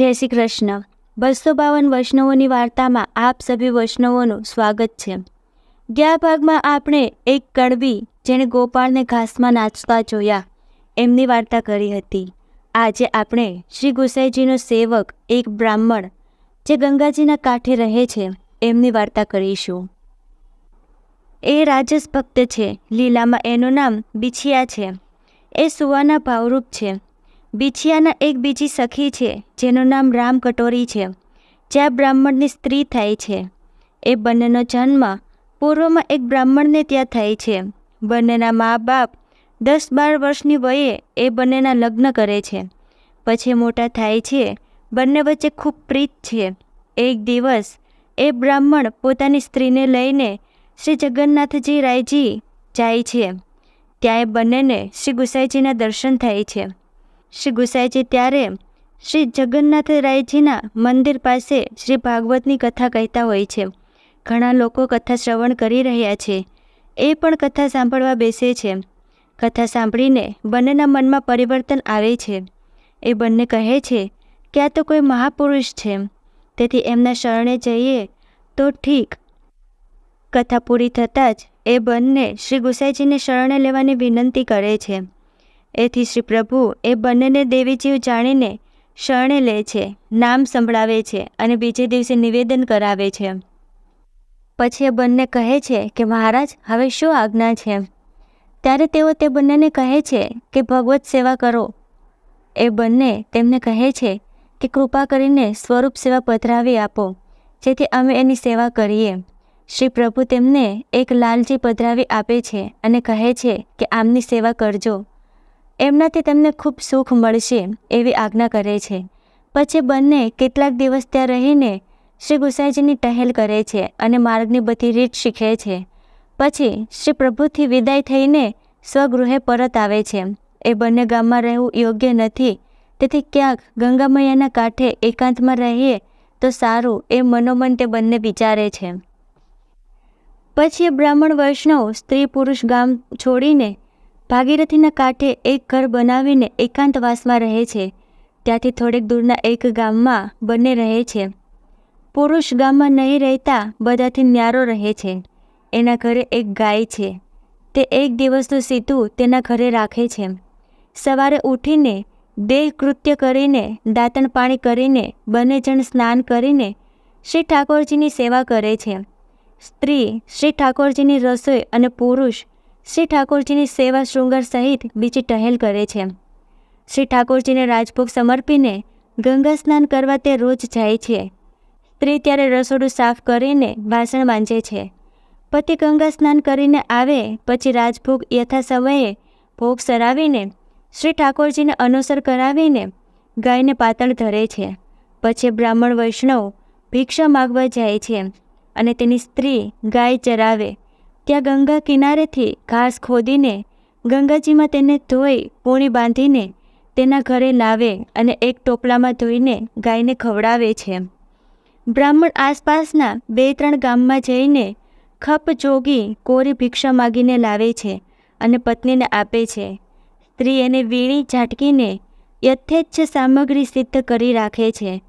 જય શ્રી કૃષ્ણ. બસો બાવન વૈષ્ણવોની વાર્તામાં આપ સભી વૈષ્ણવોનું સ્વાગત છે. ગયા ભાગમાં આપણે એક કડવી જેણે ગોપાળને ઘાસમાં નાચતા જોયા. એમની વાર્તા કરી હતી. આજે આપણે શ્રી ગુસાઈજીનો સેવક એક બ્રાહ્મણ જે ગંગાજીના કાંઠે રહે છે, એમની વાર્તા કરીશું. એ રાજસ ભક્ત છે, લીલામાં એનું નામ બિછિયા છે. એ સુવાના ભાવરૂપ છે. બિછિયાના એક બીજી સખી છે, જેનું નામ રામ કટોરી છે જે આ બ્રાહ્મણની સ્ત્રી થાય છે. એ બંનેનો જન્મ પૂર્વમાં એક બ્રાહ્મણને ત્યાં થાય છે. બંનેના મા બાપ દસ બાર વર્ષની વયે એ બંનેના લગ્ન કરે છે. પછી મોટા થાય છે, બંને વચ્ચે ખૂબ પ્રીત છે. એક દિવસ એ બ્રાહ્મણ પોતાની સ્ત્રીને લઈને શ્રી જગન્નાથજી રાયજી જાય છે. ત્યાં એ બંનેને શ્રી ગુસાઈજીના દર્શન થાય છે. શ્રી ગુસાઈજી ત્યારે શ્રી જગન્નાથ રાયજીના મંદિર પાસે શ્રી ભાગવતની કથા કહેતા હોય છે. ઘણા લોકો કથા શ્રવણ કરી રહ્યા છે. એ પણ કથા સાંભળવા બેસે છે. કથા સાંભળીને બંનેના મનમાં પરિવર્તન આવે છે. એ બંને કહે છે કે આ તો કોઈ મહાપુરુષ છે. તેથી એમના શરણે જઈએ તો ઠીક. કથા પૂરી થતાં જ એ બંને શ્રી ગુસાઈજીને શરણે લેવાની વિનંતી કરે છે. એથી શ્રી પ્રભુ એ બંનેને દેવીજીવ જાણીને શરણે લે છે, નામ સંભળાવે છે અને બીજે દિવસે નિવેદન કરાવે છે. પછી એ બંને કહે છે કે, મહારાજ, હવે શું આજ્ઞા છે? ત્યારે તેઓ તે બંનેને કહે છે કે, ભગવત સેવા કરો. એ બંને તેમને કહે છે કે, કૃપા કરીને સ્વરૂપ સેવા પધરાવી આપો, જેથી અમે એની સેવા કરીએ. શ્રી પ્રભુ તેમને એક લાલજી પધરાવી આપે છે અને કહે છે કે, આમની સેવા કરજો. એમનાથી તેમને ખૂબ સુખ મળશે એવી આજ્ઞા કરે છે. પછી બંને કેટલાક દિવસ ત્યાં રહીને શ્રી ગુસાઈજીની ટહેલ કરે છે અને માર્ગની બધી રીત શીખે છે. પછી શ્રી પ્રભુથી વિદાય થઈને સ્વગૃહે પરત આવે છે. એ બંને ગામમાં રહેવું યોગ્ય નથી. તેથી ક્યાંક ગંગા મૈયાના કાંઠે એકાંતમાં રહીએ તો સારું એ મનોમન તે બંને વિચારે છે. પછી બ્રાહ્મણ વૈષ્ણવ સ્ત્રી પુરુષ ગામ છોડીને ભાગીરથીના કાંઠે એક ઘર બનાવીને એકાંતવાસમાં રહે છે. ત્યાંથી થોડેક દૂરના એક ગામમાં બંને રહે છે. પુરુષ ગામમાં નહીં રહેતા બધાથી ન્યારો રહે છે. એના ઘરે એક ગાય છે. તે એક દિવસનું સીધું તેના ઘરે રાખે છે. સવારે ઉઠીને દેહ કૃત્ય કરીને, દાંતણ પાણી કરીને, બંને જણ સ્નાન કરીને શ્રી ઠાકોરજીની સેવા કરે છે. સ્ત્રી શ્રી ઠાકોરજીની રસોઈ અને પુરુષ શ્રી ઠાકોરજીની સેવા શૃંગાર સહિત બીજી ટહેલ કરે છે. શ્રી ઠાકોરજીને રાજભોગ સમર્પીને ગંગા સ્નાન કરવા તે રોજ જાય છે. સ્ત્રી ત્યારે રસોડું સાફ કરીને વાસણ માંજે છે. પતિ ગંગા સ્નાન કરીને આવે, પછી રાજભોગ યથા સમયે ભોગ સરાવીને શ્રી ઠાકોરજીને અનુસર કરાવીને ગાયને પાતળ ધરે છે. પછી બ્રાહ્મણ વૈષ્ણવ ભિક્ષા માગવા જાય છે અને તેની સ્ત્રી ગાય ચરાવે. ત્યાં ગંગા કિનારેથી ઘાસ ખોદીને ગંગાજીમાં તેને ધોઈ, પૂણી બાંધીને તેના ઘરે લાવે અને એક ટોપલામાં ધોઈને ગાયને ખવડાવે છે. બ્રાહ્મણ આસપાસના બે ત્રણ ગામમાં જઈને ખપ જોગી, કોરી ભિક્ષા માગીને લાવે છે અને પત્નીને આપે છે. સ્ત્રી એને વીણી ઝાટકીને યથેચ્છ સામગ્રી સિદ્ધ કરી રાખે છે.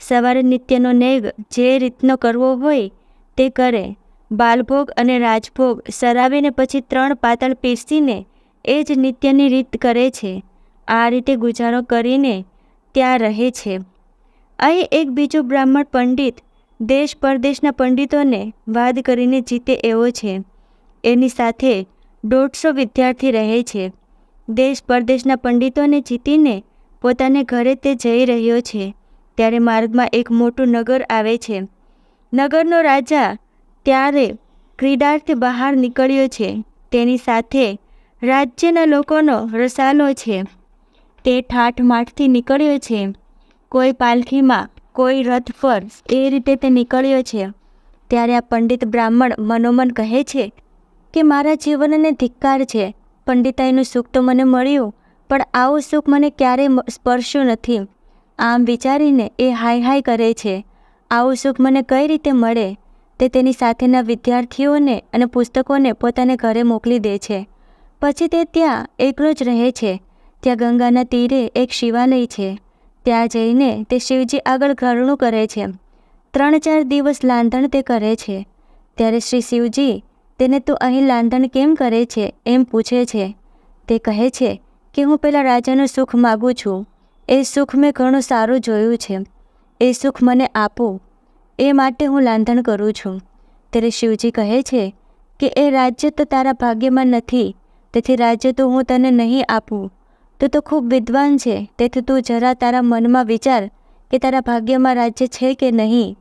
સવારે નિત્યનો નેગ જે રીતનો કરવો હોય તે કરે. બાલભોગ અને રાજભોગ સરાવીને પછી ત્રણ પાતળ પીસીને એ જ નિત્યની રીત કરે છે. આ રીતે ગુજારો કરીને ત્યાં રહે છે. અહીં એક બીજો બ્રાહ્મણ પંડિત દેશ પરદેશના પંડિતોને વાદ કરીને જીતે એવો છે. એની સાથે દોઢસો વિદ્યાર્થી રહે છે. દેશ પરદેશના પંડિતોને જીતીને પોતાને ઘરે તે જઈ રહ્યો છે. ત્યારે માર્ગમાં એક મોટું નગર આવે છે. નગરનો રાજા ત્યારે ક્રીડાર્થ બહાર નીકળ્યો છે. તેની સાથે રાજ્યના લોકોનો રસાલો છે. તે ઠાઠમાઠથી નીકળ્યો છે. કોઈ પાલખીમાં કોઈ રથ પર એ રીતે તે નીકળ્યો છે. ત્યારે આ પંડિત બ્રાહ્મણ મનોમન કહે છે કે, મારા જીવનને ધિક્કાર છે. પંડિતાઈનું સુખ તો મને મળ્યું, પણ આવું સુખ મને ક્યારેય સ્પર્શ્યું નથી. આમ વિચારીને એ હાય હાય કરે છે. આવું સુખ મને કઈ રીતે મળે? તે તેની સાથેના વિદ્યાર્થીઓને અને પુસ્તકોને પોતાને ઘરે મોકલી દે છે. પછી તે ત્યાં એકલો જ રહે છે. ત્યાં ગંગાના તીરે એક શિવાલય છે. ત્યાં જઈને તે શિવજી આગળ ઘરણું કરે છે. ત્રણ ચાર દિવસ લાંધણ તે કરે છે. ત્યારે શ્રી શિવજી, તેને તું અહીં લાંધણ કેમ કરે છે? એમ પૂછે છે. તે કહે છે કે, હું પેલા રાજાનું સુખ માગું છું. એ સુખ મેં ઘણું સારું જોયું છે. એ સુખ મને આપો. એ માટે હું લાંધણ કરું છું. ત્યારે શિવજી કહે છે કે, એ રાજ્ય તો તારા ભાગ્યમાં નથી, તેથી રાજ્ય તો હું તને નહીં આપું. તું તો ખૂબ વિદ્વાન છે, તેથી તું જરા તારા મનમાં વિચાર કે તારા ભાગ્યમાં રાજ્ય છે કે નહીં.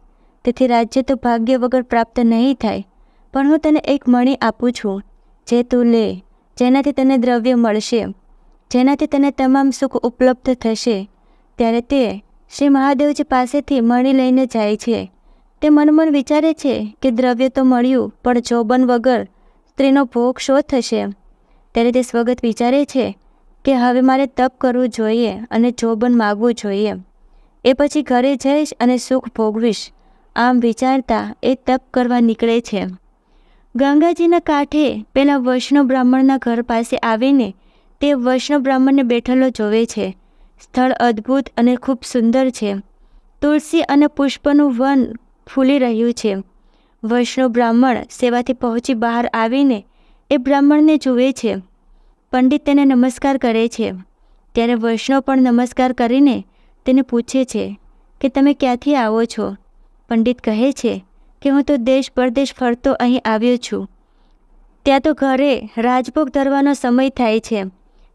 તેથી રાજ્ય તો ભાગ્ય વગર પ્રાપ્ત નહીં થાય, પણ હું તને એક મણી આપું છું, જે તું લે, જેનાથી તને દ્રવ્ય મળશે, જેનાથી તને તમામ સુખ ઉપલબ્ધ થશે. ત્યારે તે શ્રી મહાદેવજી પાસેથી મણી લઈને જાય છે. તે મનમન વિચારે છે કે દ્રવ્ય તો મળ્યું, પણ જોબન વગર સ્ત્રીનો ભોગ શો થશે. ત્યારે તે સ્વગત વિચારે છે કે હવે મારે તપ કરવું જોઈએ અને જોબન માગવું જોઈએ. એ પછી ઘરે જઈશ અને સુખ ભોગવીશ. આમ વિચારતા એ તપ કરવા નીકળે છે. ગંગાજીના કાંઠે પેલા વૈષ્ણવ બ્રાહ્મણના ઘર પાસે આવીને તે વૈષ્ણવ બ્રાહ્મણને બેઠેલો જોવે છે. સ્થળ અદ્ભુત અને ખૂબ સુંદર છે. તુલસી અને પુષ્પનું વન ફૂલી રહ્યું છે. વૈષ્ણવ બ્રાહ્મણ સેવાથી પહોંચી બહાર આવીને એ બ્રાહ્મણને જુએ છે. પંડિત તેને નમસ્કાર કરે છે. ત્યારે વૈષ્ણવ પણ નમસ્કાર કરીને તેને પૂછે છે કે તમે ક્યાંથી આવો છો? પંડિત કહે છે કે હું તો દેશ પરદેશ ફરતો અહીં આવ્યો છું. ત્યાં તો ઘરે રાજભોગ ધરવાનો સમય થાય છે.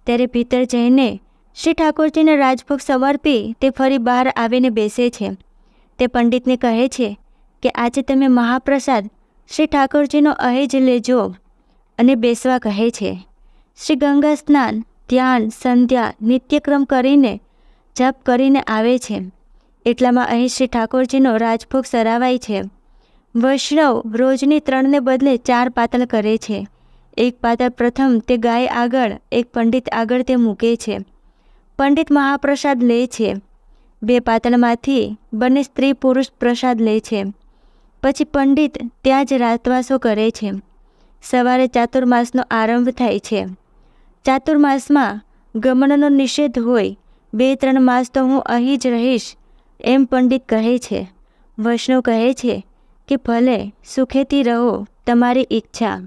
ત્યારે ભીતર જઈને શ્રી ઠાકોરજીને રાજભોગ સમર્પી તે ફરી બહાર આવીને બેસે છે. તે પંડિતને કહે છે કે આજે તમે મહાપ્રસાદ શ્રી ઠાકોરજીનો અહેજ લેજો અને બેસવા કહે છે. શ્રી ગંગા સ્નાન, ધ્યાન, સંધ્યા, નિત્યક્રમ કરીને જપ કરીને આવે છે. એટલામાં અહીં શ્રી ઠાકોરજીનો રાજભોગ સરાવાય છે. વૈષ્ણવ રોજની ત્રણને બદલે ચાર પાતળ કરે છે. એક પાતળ પ્રથમ તે ગાય આગળ, એક પંડિત આગળ તે મૂકે છે. પંડિત મહાપ્રસાદ લે છે. બે પાતળમાંથી બંને સ્ત્રી પુરુષ પ્રસાદ લે છે. પછી પંડિત ત્યાં જ રાતવાસો કરે છે. સવારે ચાતુર્માસનો આરંભ થાય છે. ચાતુર્માસમાં ગમનનો નિષેધ હોય, બે ત્રણ માસ તો હું અહીં જ રહીશ, એમ પંડિત કહે છે. વૈષ્ણવ કહે છે કે, ભલે સુખેથી રહો તમારી ઈચ્છા.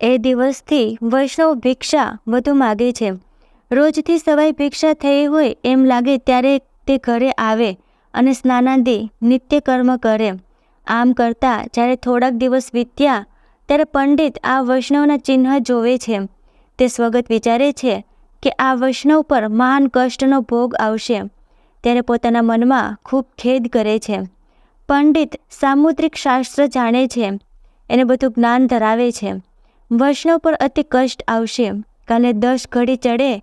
એ દિવસથી વૈષ્ણવ ભિક્ષા વધુ માગે છે. રોજથી સવાઈ ભિક્ષા થઈ હોય એમ લાગે ત્યારે તે ઘરે આવે અને સ્નાનાદિ નિત્ય કર્મ કરે. આમ કરતાં જ્યારે થોડાક દિવસ વીત્યા, ત્યારે પંડિત આ વૈષ્ણવના ચિહ્ન જોવે છે. તે સ્વગત વિચારે છે કે આ વૈષ્ણવ પર મહાન કષ્ટનો ભોગ આવશે. ત્યારે પોતાના મનમાં ખૂબ ખેદ કરે છે. પંડિત સામુદ્રિક શાસ્ત્ર જાણે છે. એને બધું જ્ઞાન ધરાવે છે. વૈષ્ણવ પર અતિ કષ્ટ આવશે. કાલે દસ ઘડી ચડે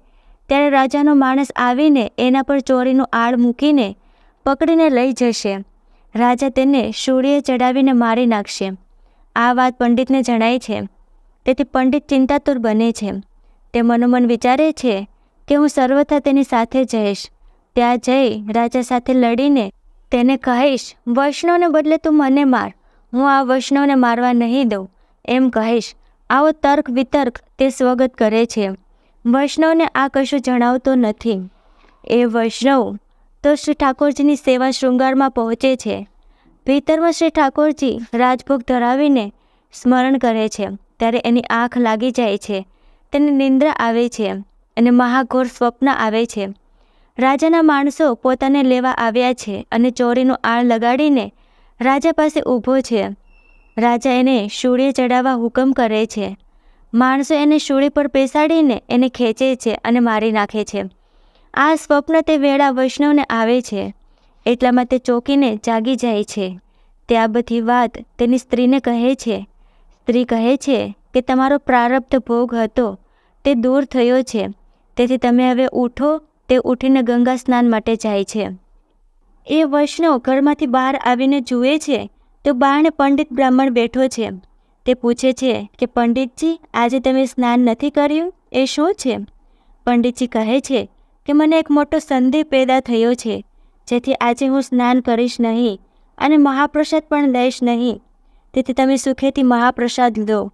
ત્યારે રાજાનો માણસ આવીને એના પર ચોરીનું આળ મૂકીને પકડીને લઈ જશે. રાજા તેને સૂર્યે ચડાવીને મારી નાખશે. આ વાત પંડિતને જણાય છે. તેથી પંડિત ચિંતાતુર બને છે. તે મનોમન વિચારે છે કે હું સર્વથા તેની સાથે જઈશ. ત્યાં જઈ રાજા સાથે લડીને તેને કહીશ, વૈષ્ણવને બદલે તું મને માર. હું આ વૈષ્ણવને મારવા નહીં દઉં. એમ કહીશ. આવો તર્ક વિતર્ક તે સ્વગત કરે છે. વૈષ્ણવને આ કશું જણાવતો નથી. એ વૈષ્ણવ તો શ્રી ઠાકોરજીની સેવા શૃંગારમાં પહોંચે છે. ભીતરમાં શ્રી ઠાકોરજી રાજભોગ ધરાવીને સ્મરણ કરે છે. ત્યારે એની આંખ લાગી જાય છે. તેને નિંદ્રા આવે છે અને મહાઘોર સ્વપ્ન આવે છે. રાજાના માણસો પોતાને લેવા આવ્યા છે અને ચોરીનું આળ લગાડીને રાજા પાસે ઊભો છે. રાજા એને શૂળે ચડાવવા હુકમ કરે છે. માણસો એને શૂળી પર બેસાડીને એને ખેંચે છે અને મારી નાખે છે. આ સ્વપ્ન તે વેળા વૈષ્ણવને આવે છે. એટલામાં તે ચોકીને જાગી જાય છે. તે આ બધી વાત તેની સ્ત્રીને કહે છે. સ્ત્રી કહે છે કે તમારો પ્રારબ્ધ ભોગ હતો. તે દૂર થયો છે. તેથી તમે હવે ઉઠો. તે ઉઠીને ગંગા સ્નાન માટે જાય છે. એ વૈષ્ણવ ઘરમાંથી બહાર આવીને જુએ છે તો બારણે પંડિત બ્રાહ્મણ બેઠો છે. તે પૂછે છે કે, પંડિતજી, આજે તમે સ્નાન નથી કર્યું? એ શું છે? પંડિતજી કહે છે કે, મને એક મોટો સંદેહ પેદા થયો છે, જેથી આજે હું સ્નાન કરીશ નહીં અને મહાપ્રસાદ પણ લઈશ નહીં. તેથી તમે સુખેથી મહાપ્રસાદ લો.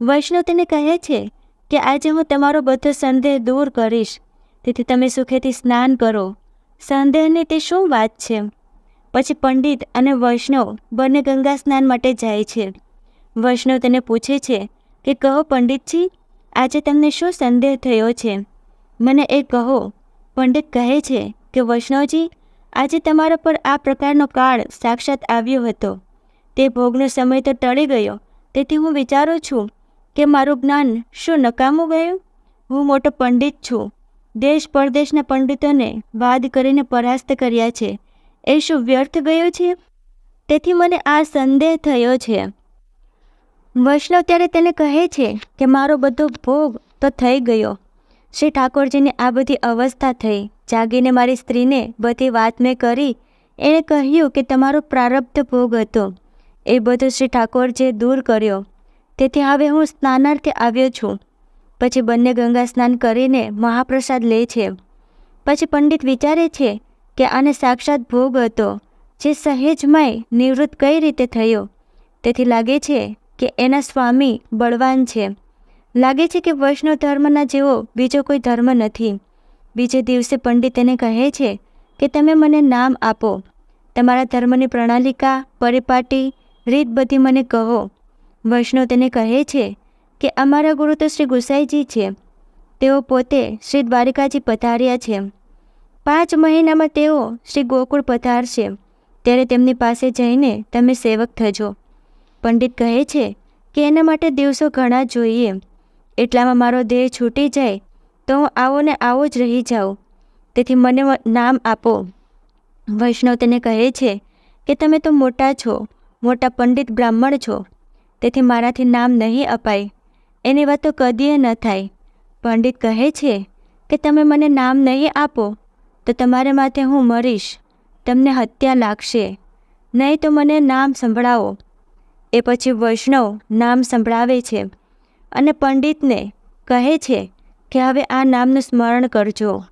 વૈષ્ણવ તેને કહે છે કે, આજે હું તમારો બધો સંદેહ દૂર કરીશ, તેથી તમે સુખેથી સ્નાન કરો. સંદેહની તે શું વાત છે? પછી પંડિત અને વૈષ્ણવ બંને ગંગા સ્નાન માટે જાય છે. વૈષ્ણવ તેને પૂછે છે કે કહો, પંડિતજી, આજે તમને શું સંદેહ થયો છે? મને એ કહો, પંડિત કહે છે કે, વૈષ્ણવજી, આજે તમારા પર આ પ્રકારનો કાળ સાક્ષાત આવ્યો હતો. તે ભોગનો સમય તો ટળી ગયો. તેથી હું વિચારું છું કે મારું જ્ઞાન શું નકામું ગયું? હું મોટો પંડિત છું. દેશ પરદેશના પંડિતોને વાદ કરીને પરાસ્ત કર્યા છે. એ શું વ્યર્થ ગયું છે? તેથી મને આ સંદેહ થયો છે. વૈષ્ણવ ત્યારે તેને કહે છે કે મારો બધો ભોગ તો થઈ ગયો. શ્રી ઠાકોરજીની આ બધી અવસ્થા થઈ. જાગીને મારી સ્ત્રીને બધી વાત મેં કરી. એણે કહ્યું કે તમારો પ્રારબ્ધ ભોગ હતો. એ બધો શ્રી ઠાકોરજીએ દૂર કર્યો. તેથી હવે હું સ્નાનાર્થે આવ્યો છું. પછી બંને ગંગા સ્નાન કરીને મહાપ્રસાદ લે છે. પછી પંડિત વિચારે છે કે આને સાક્ષાત ભોગ હતો, જે સહેજમાંય નિવૃત્ત કઈ રીતે થયો? તેથી લાગે છે કે એના સ્વામી બળવાન છે. લાગે છે કે વૈષ્ણવ ધર્મના જેવો બીજો કોઈ ધર્મ નથી. બીજે દિવસે પંડિત તેને કહે છે કે તમે મને નામ આપો. તમારા ધર્મની પ્રણાલિકા, પરિપાટી, રીત બધી મને કહો. વૈષ્ણવ તેને કહે છે કે અમારા ગુરુ તો શ્રી ગુસાઈજી છે. તેઓ પોતે શ્રી દ્વારિકાજી પધાર્યા છે. પાંચ મહિનામાં તેઓ શ્રી ગોકુળ પધારશે. ત્યારે તેમની પાસે જઈને તમે સેવક થજો. પંડિત કહે છે કે એના માટે દિવસો ઘણા જોઈએ. એટલામાં મારો દેહ છૂટી જાય, તો હું આવો ને આવો જ રહી જાઉં. તેથી મને નામ આપો. વૈષ્ણવ તેને કહે છે કે તમે તો મોટા છો, મોટા પંડિત બ્રાહ્મણ છો, તેથી મારાથી નામ નહીં અપાય. એની વાત તો કદીએ ન થાય. પંડિત કહે છે કે તમે મને નામ નહીં આપો, તો તમારે માથે હું મરીશ. તમને હત્યા લાગશે. નહીં તો મને નામ સંભળાવો. એ પછી વૈષ્ણવ નામ સંભળાવે છે અને પંડિતને કહે છે કે હવે આ નામનું સ્મરણ કરજો.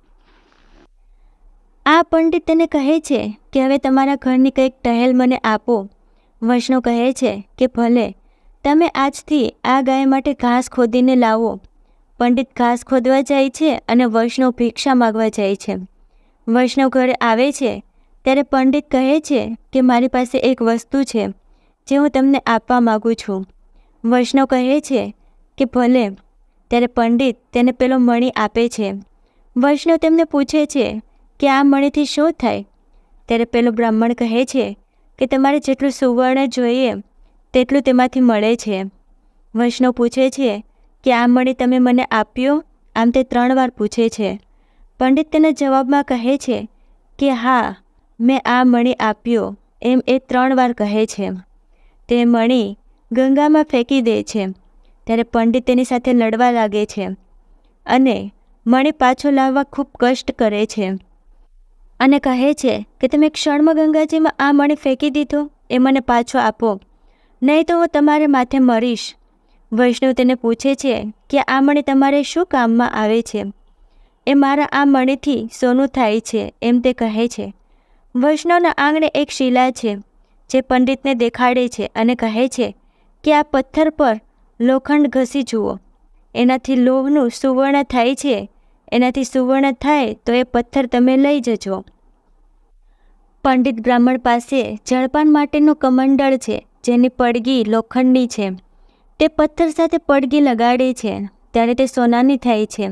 આ પંડિત તેને કહે છે કે હવે તમારા ઘરની કંઈક ટહેલ મને આપો. વૈષ્ણવ કહે છે કે ભલે, તમે આજથી આ ગાય માટે ઘાસ ખોદીને લાવો. પંડિત ઘાસ ખોદવા જાય છે અને વૈષ્ણવ ભિક્ષા માગવા જાય છે. વૈષ્ણવ ઘરે આવે છે ત્યારે પંડિત કહે છે કે મારી પાસે એક વસ્તુ છે. જે હું તમને આપવા માગું છું. વૈષ્ણવ કહે છે કે ભલે, ત્યારે પંડિત તેને પેલો મણી આપે છે. વૈષ્ણવ તેમને પૂછે છે કે આ મણીથી શું થાય? ત્યારે પેલો બ્રાહ્મણ કહે છે કે તમારે જેટલું સુવર્ણ જોઈએ, તેટલું તેમાંથી મળે છે. વૈષ્ણવ પૂછે છે કે આ મણી તમે મને આપ્યો? આમ તે ત્રણ વાર પૂછે છે. પંડિત તેના જવાબમાં કહે છે કે હા, મેં આ મણી આપ્યો, એમ એ ત્રણ વાર કહે છે. તે મણી ગંગામાં ફેંકી દે છે, ત્યારે પંડિત તેની સાથે લડવા લાગે છે અને મણી પાછો લાવવા ખૂબ કષ્ટ કરે છે. અને કહે છે કે તમે ક્ષણમાં ગંગાજીમાં આ મણી ફેંકી દીધો એ મને પાછો આપો, નહીં તો હું તમારે માથે મરીશ. વૈષ્ણવ તેને પૂછે છે કે આ મણી તમારે શું કામમાં આવે છે? એ મારા આ મણીથી સોનું થાય છે એમ તે કહે છે. વૈષ્ણવના આંગણે એક શિલા છે જે પંડિતને દેખાડે છે અને કહે છે કે આ પથ્થર પર લોખંડ ઘસી જુઓ. એનાથી લોહનું સુવર્ણ થાય છે. એનાથી સુવર્ણ થાય તો એ પથ્થર તમે લઈ જજો. પંડિત બ્રાહ્મણ પાસે જળપાન માટેનું કમંડળ છે, જેની પડગી લોખંડની છે. તે પથ્થર સાથે પડગી લગાડે છે, ત્યારે તે સોનાની થાય છે.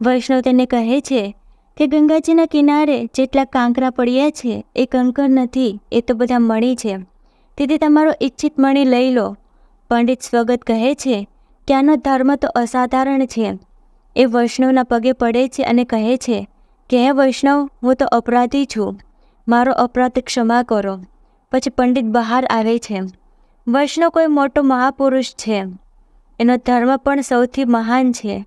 વૈષ્ણવ તેને કહે છે કે ગંગાજીના કિનારે જેટલા કાંકરા પડ્યા છે, એ કંકર નથી, એ તો બધા મણી છે. તેથી તમારો ઈચ્છિત મણી લઈ લો. પંડિત સ્વગત કહે છે કે આનો ધર્મ તો અસાધારણ છે. એ વૈષ્ણવના પગે પડે છે અને કહે છે, કે હે વૈષ્ણવ, હું તો અપરાધી છું. મારો અપરાધ ક્ષમા કરો. પછી પંડિત બહાર આવે છે. વૈષ્ણવ કોઈ મોટો મહાપુરુષ છે. એનો ધર્મ પણ સૌથી મહાન છે.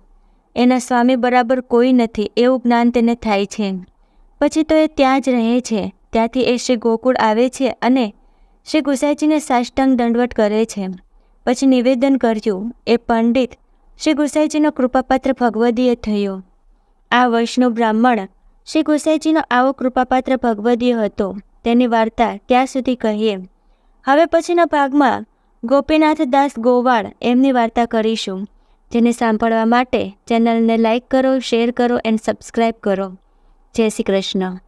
એના સ્વામી બરાબર કોઈ નથી એવું જ્ઞાન તેને થાય છે. પછી તો એ ત્યાં જ રહે છે. ત્યાંથી એ શ્રી ગોકુળ આવે છે અને શ્રી ગુસાઈજીને સાષ્ટાંગ દંડવટ કરે છે. પછી નિવેદન કર્યું, એ પંડિત, શ્રી ગુસાઈજીનો કૃપાપાત્ર ભગવદીય થયો. આ વૈષ્ણવ બ્રાહ્મણ શ્રી ગુસાઈજીનો આવો કૃપાપાત્ર ભગવદીય હતો. તેની વાર્તા ત્યાં સુધી કહીએ. હવે પછીના ભાગમાં ગોપીનાથ દાસ ગોવાળ એમની વાર્તા કરીશું. જેને સાંભળવા માટે ચેનલને લાઇક કરો શેર કરો એન્ડ સબસ્ક્રાઈબ કરો. જય શ્રી કૃષ્ણ.